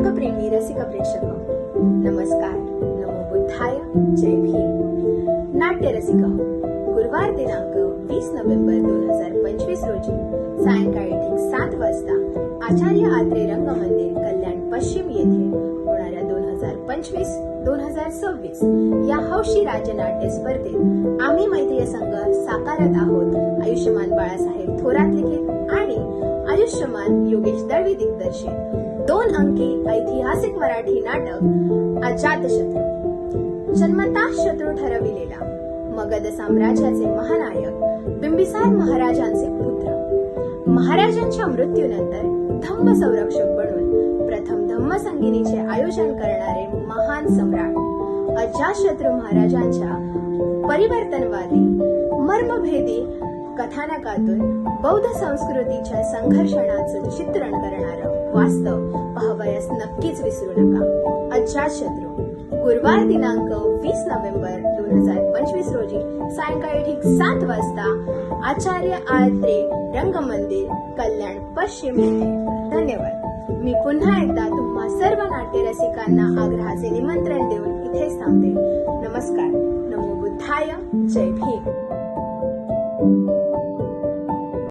रंगप्रेमी रसिक प्रेक्षक नमस्कार. नमो बुद्धाय. जय भीम. नाट्य रसिक गुरुवार दिनांक वीस नोव्हेंबर दोन हजार पंचवीस रोजी सायंकाळी ठीक सात वाजता आचार्य आत्रे रंगमंदिर कल्याण पश्चिम येथे होणाऱ्या दोन हजार पंचवीस दोन हजार सव्वीस या हौशी राज्यनाट्य स्पर्धेत आम्ही मैत्रीय संघ साकारत आहोत. आयुष्यमान बाळासाहेब थोरात लिखित आणि आयुष्यमान योगेश दळवी दिग्दर्शित. दोन अंकी ऐतिहासिक मराठी नाटक अजातशत्रू जन्मता शत्रू ठरविलेला मगध साम्राज्याचे महानायक बिंबिसार महाराजांचे पुत्र. महाराजांच्या मृत्यूनंतर धम्म संरक्षक बनून प्रथम धम्म संगिनीचे आयोजन करणारे महान सम्राट अजातशत्रू महाराजांच्या परिवर्तनवादी मर्मभेदी कथानकातून बौद्ध संस्कृतीच्या संघर्षणाचं चित्रण करणारं वास्तव पाहावयास नक्कीच विसरू नका. अजातशत्रू गुरुवार दिनांक वीस नोव्हेंबर दोन हजार पंचवीस रोजी सायंकाळी ठीक सात वाजता आचार्य आत्रे रंगमंदिर कल्याण पश्चिम येथे. धन्यवाद. मी पुन्हा एकदा तुम्हा सर्व नाट्य रसिकांना आग्रहाचे निमंत्रण देऊन इथेच थांबते. नमस्कार. नमो बुद्धाय. जय भीम.